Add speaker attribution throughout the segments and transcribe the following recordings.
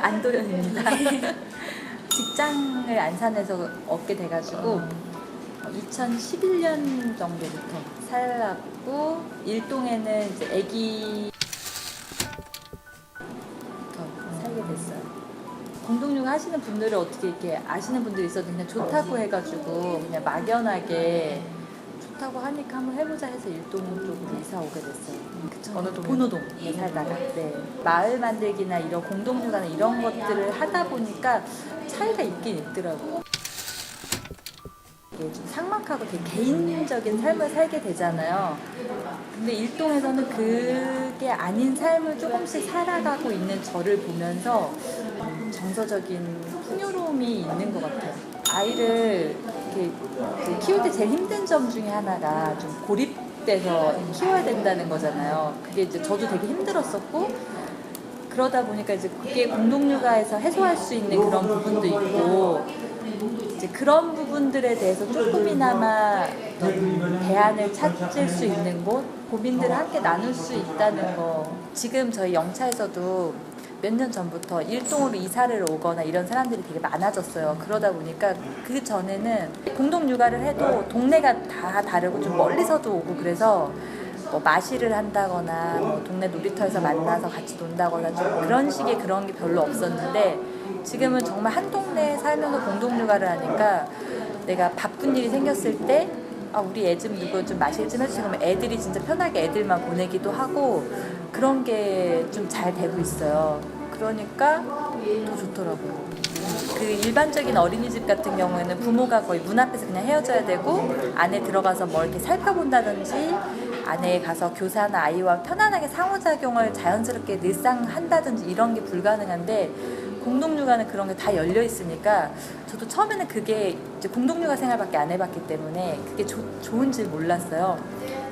Speaker 1: 안도현입니다. 직장을 안산에서 얻게 돼가지고 2011년 정도부터 살았고 일동에는 이제 아기 부터 살게 됐어요. 공동육 하시는 분들을 어떻게 이렇게 아시는 분들이 있어도 그냥 좋다고 해가지고 그냥 막연하게 좋다고 하니까 한번 해보자 해서 일동 쪽으로 이사 오게 됐어요. 그쵸?
Speaker 2: 어느 동이요?
Speaker 1: 본호동에 살다가 네. 마을 만들기나 이런 공동육아나 이런 것들을 하다 보니까 차이가 있긴 있더라고요. 이게 좀 삭막하고 되게 개인적인 삶을 살게 되잖아요. 근데 일동에서는 그게 아닌 삶을 조금씩 살아가고 있는 저를 보면서 정서적인 풍요로움이 있는 것 같아요. 아이를 이렇게 이제 키울 때 제일 힘든 점 중에 하나가 좀 고립돼서 키워야 된다는 거잖아요. 그게 이제 저도 되게 힘들었었고 그러다 보니까 이제 그게 공동육아에서 해소할 수 있는 그런 부분도 있고 이제 그런 부분들에 대해서 조금이나마 대안을 찾을 수 있는 곳, 고민들을 함께 나눌 수 있다는 거. 지금 저희 영차에서도 몇 년 전부터 일동으로 이사를 오거나 이런 사람들이 되게 많아졌어요. 그러다 보니까 그 전에는 공동 육아를 해도 동네가 다 다르고 좀 멀리서도 오고 그래서 뭐 마시를 한다거나 뭐 동네 놀이터에서 만나서 같이 논다거나 좀 그런 식의 그런 게 별로 없었는데 지금은 정말 한 동네에 살면서 공동 육아를 하니까 내가 바쁜 일이 생겼을 때 아, 우리 애 좀 누구 좀 마실 좀. 그러면 애들이 진짜 편하게 애들만 보내기도 하고 그런 게 좀 잘 되고 있어요. 그러니까 더 좋더라고요. 그 일반적인 어린이집 같은 경우에는 부모가 거의 문 앞에서 그냥 헤어져야 되고 안에 들어가서 뭐 이렇게 살펴본다든지 안에 가서 교사나 아이와 편안하게 상호작용을 자연스럽게 늘상 한다든지 이런 게 불가능한데 공동육아는 그런 게 다 열려 있으니까 저도 처음에는 그게 이제 공동육아 생활밖에 안 해봤기 때문에 그게 조, 좋은 줄 몰랐어요.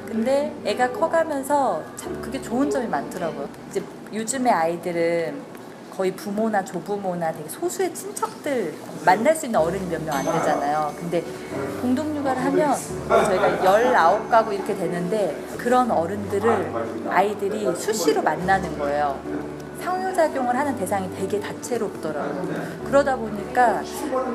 Speaker 1: 근데 애가 커가면서 참 그게 좋은 점이 많더라고요. 이제 요즘의 아이들은 거의 부모나 조부모나 되게 소수의 친척들 만날 수 있는 어른이 몇 명 안 되잖아요. 근데 공동육아를 하면 저희가 19가구 이렇게 되는데 그런 어른들을 아이들이 수시로 만나는 거예요. 상호작용을 하는 대상이 되게 다채롭더라고요. 그러다 보니까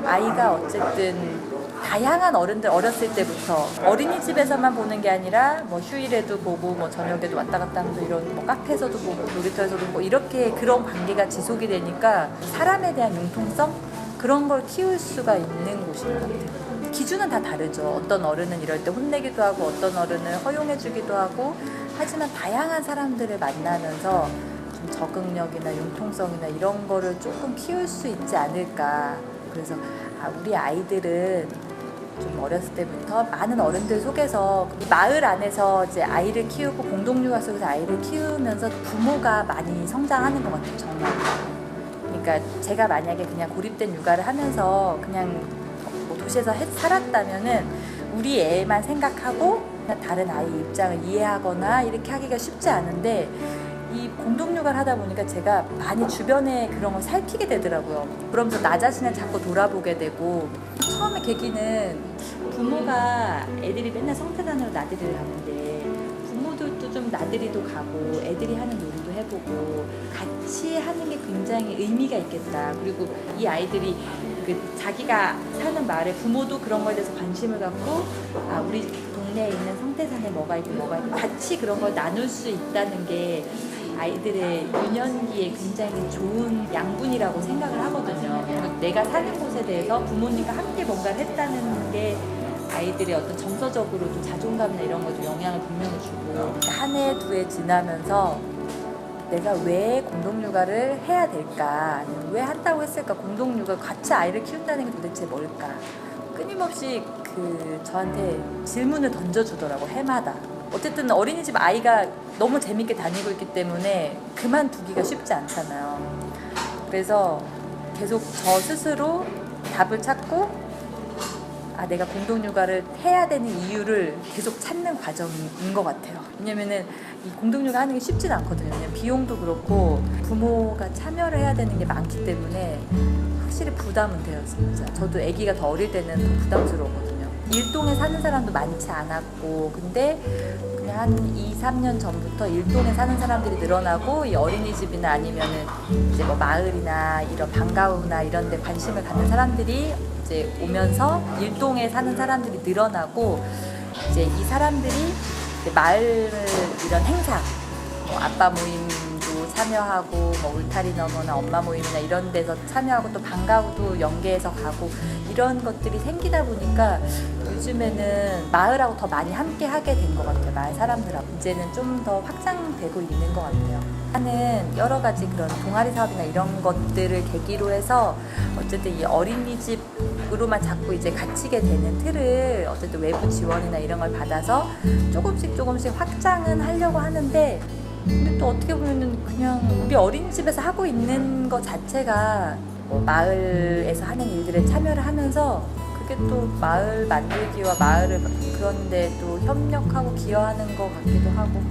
Speaker 1: 아이가 어쨌든 다양한 어른들 어렸을 때부터 어린이집에서만 보는 게 아니라 뭐 휴일에도 보고 뭐 저녁에도 왔다 갔다 하면서 이런 뭐 카페에서도 보고 놀이터에서도 보고 이렇게 그런 관계가 지속이 되니까 사람에 대한 융통성 그런 걸 키울 수가 있는 곳인 것 같아요. 기준은 다 다르죠. 어떤 어른은 이럴 때 혼내기도 하고 어떤 어른은 허용해주기도 하고 하지만 다양한 사람들을 만나면서 좀 적응력이나 융통성이나 이런 거를 조금 키울 수 있지 않을까. 그래서 아, 우리 아이들은 좀 어렸을 때부터 많은 어른들 속에서 이 마을 안에서 이제 아이를 키우고 공동육아 속에서 아이를 키우면서 부모가 많이 성장하는 것 같아요, 정말. 그러니까 제가 만약에 그냥 고립된 육아를 하면서 그냥 뭐 도시에서 했- 살았다면은 우리 애만 생각하고 다른 아이 입장을 이해하거나 이렇게 하기가 쉽지 않은데 이 공동육아를 하다 보니까 제가 많이 주변에 그런 걸 살피게 되더라고요. 그러면서 나 자신을 자꾸 돌아보게 되고 처음에 계기는 부모가 애들이 맨날 성태단으로 나들이를 가는데 부모들도 좀 나들이도 가고 애들이 하는 놀이도 해보고 같이 하는 게 굉장히 의미가 있겠다. 그리고 이 아이들이 그 자기가 사는 마을에 부모도 그런 거에 대해서 관심을 갖고 아 우리 동네에 있는 성태산에 뭐가 있고 뭐가 있고 같이 그런 걸 나눌 수 있다는 게 아이들의 유년기에 굉장히 좋은 양분이라고 생각을 하거든요. 내가 사는 곳에 대해서 부모님과 함께 뭔가를 했다는 게 아이들의 어떤 정서적으로도 자존감이나 이런 것도 영향을 분명히 주고 한 해 두 해 지나면서 내가 왜 공동육아를 해야 될까? 왜 한다고 했을까? 공동육아 같이 아이를 키운다는 게 도대체 뭘까? 끊임없이 그 저한테 질문을 던져주더라고 해마다. 어쨌든 어린이집 아이가 너무 재밌게 다니고 있기 때문에 그만두기가 쉽지 않잖아요. 그래서 계속 저 스스로 답을 찾고 아 내가 공동육아를 해야 되는 이유를 계속 찾는 과정인 것 같아요. 왜냐면은 이 공동육아 하는 게 쉽진 않거든요. 왜냐면 비용도 그렇고 부모가 참여를 해야 되는 게 많기 때문에 확실히 부담은 돼요, 진짜. 저도 아기가 더 어릴 때는 더 부담스러웠거든요. 일동에 사는 사람도 많지 않았고 근데 그냥 한 2, 3년 전부터 일동에 사는 사람들이 늘어나고 이 어린이집이나 아니면은 이제 뭐 마을이나 이런 방과후나 이런 데 관심을 갖는 사람들이 이제 오면서 일동에 사는 사람들이 늘어나고 이제 이 사람들이 이제 마을 이런 행사 뭐 아빠 모임도 참여하고 뭐 울타리 너머나 엄마 모임이나 이런 데서 참여하고 또 방과후도 연계해서 가고 이런 것들이 생기다 보니까 요즘에는 마을하고 더 많이 함께 하게 된 것 같아요. 마을 사람들하고 이제는 좀 더 확장되고 있는 것 같아요. 하는 여러 가지 그런 동아리 사업이나 이런 것들을 계기로 해서 어쨌든 이 어린이집으로만 자꾸 이제 갇히게 되는 틀을 어쨌든 외부 지원이나 이런 걸 받아서 조금씩 조금씩 확장은 하려고 하는데 근데 또 어떻게 보면은 그냥 우리 어린이집에서 하고 있는 것 자체가 뭐 마을에서 하는 일들에 참여를 하면서 그게 또 마을 만들기와 마을을 그런데 또 협력하고 기여하는 것 같기도 하고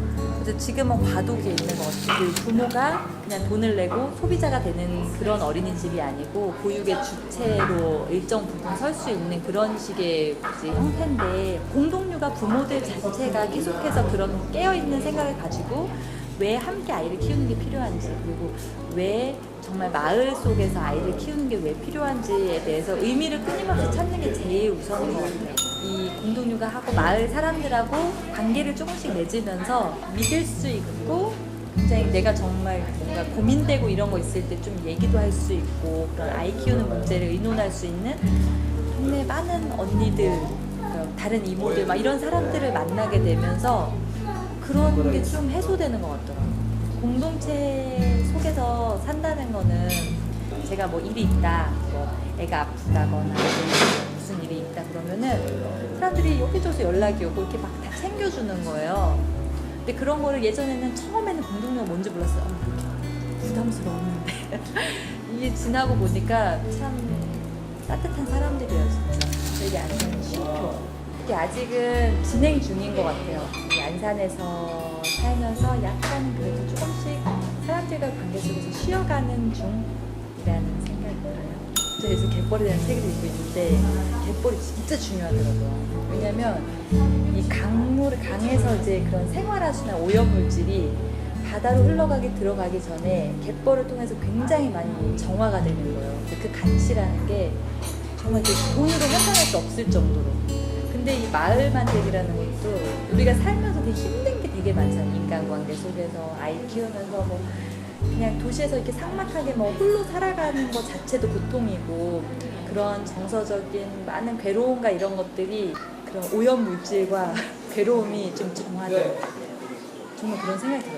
Speaker 1: 그래서 지금은 과도기에 있는 것 같아요. 그 부모가 그냥 돈을 내고 소비자가 되는 그런 어린이집이 아니고 보육의 주체로 일정 부분 설 수 있는 그런 식의 이제 형태인데 공동류가 부모들 자체가 계속해서 그런 깨어있는 생각을 가지고 왜 함께 아이를 키우는 게 필요한지 그리고 왜 정말 마을 속에서 아이를 키우는 게 왜 필요한지에 대해서 의미를 끊임없이 찾는 게 제일 우선인 것 같아요. 이 공동육아 하고 마을 사람들하고 관계를 조금씩 맺으면서 믿을 수 있고 굉장히 내가 정말 뭔가 고민되고 이런 거 있을 때 좀 얘기도 할 수 있고 그런 아이 키우는 문제를 의논할 수 있는 동네 많은 언니들 다른 이모들 막 이런 사람들을 만나게 되면서 그런 게 좀 해소되는 것 같더라고요. 공동체 속에서 산다는 거는 제가 뭐 일이 있다, 뭐 애가 아프다거나 무슨 일이 있다 그러면은 사람들이 여기저기서 연락이 오고 이렇게 막 다 챙겨주는 거예요. 근데 그런 거를 예전에는 처음에는 공동체가 뭔지 몰랐어요. 어, 부담스러웠는데 이게 지나고 보니까 참 따뜻한 사람들이에요, 진짜. 되게 안산 쉼표. 이게 아직은 진행 중인 것 같아요. 이 안산에서 살면서 약간 그래도 조금씩 사람들과 관계 속에서 쉬어가는 중이라는 생각이 들어요. 저 요새 갯벌이라는 책을 읽고 있는데 갯벌이 진짜 중요하더라고요. 왜냐면 이 강물, 강에서 이제 그런 생활하수나 오염물질이 바다로 흘러가기 들어가기 전에 갯벌을 통해서 굉장히 많이 정화가 되는 거예요. 그 가치라는 게 정말 이제 돈으로 환산할 수 없을 정도로. 근데 이 마을 만들기라는 것도 우리가 살면서 되게 힘든 게 되게 많잖아요. 인간관계 속에서 아이 키우면서 뭐 그냥 도시에서 이렇게 삭막하게 뭐 홀로 살아가는 것 자체도 고통이고 그런 정서적인 많은 괴로움과 이런 것들이 그런 오염 물질과 괴로움이 좀 정화돼요. 정말 그런 생각이 들어요.